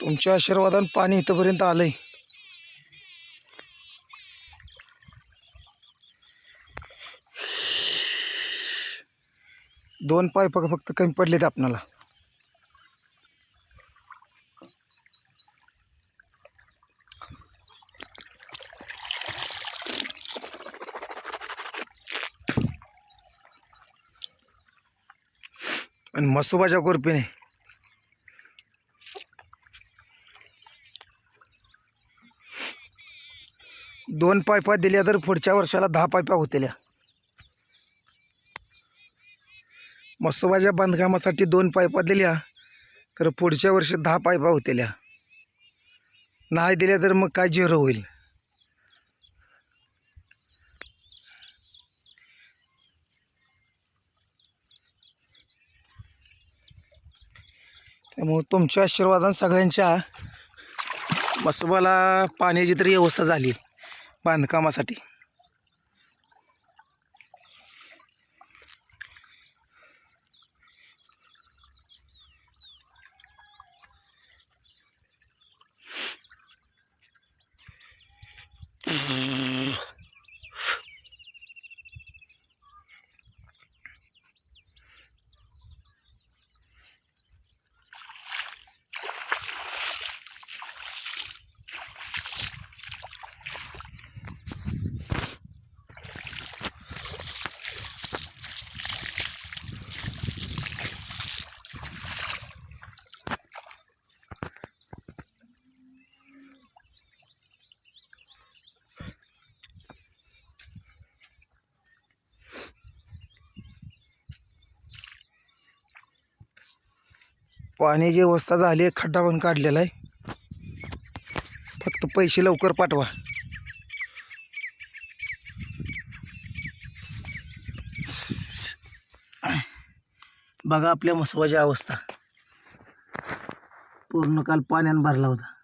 तुमच्या आशीर्वादानं पाणी इथंपर्यंत आलं आहे दोन पाय फक्त कमी पडलेत आपणाला. आणि मसुबाच्या कोरपीने दोन पायपा दिल्या तर पुढच्या वर्षाला दहा पायपा होतेल्या मसोबाच्या बांधकामासाठी दोन पायपा दिल्या तर पुढच्या वर्षी दहा पायपा होतेल्या नाही दिल्या तर मग काय झिरो होईल? त्यामुळं तुमच्या आशीर्वादानं सगळ्यांच्या मसोबाला पाण्याची तरी व्यवस्था झाली. बांधकामासाठी. पाण्याची व्यवस्था झाली आहे खड्डा पण काढलेला आहे. फक्त पैसे लवकर पाठवा. बघा आपल्या मसवाची अवस्था. पूर्ण काल पाण्यानं भरला होता.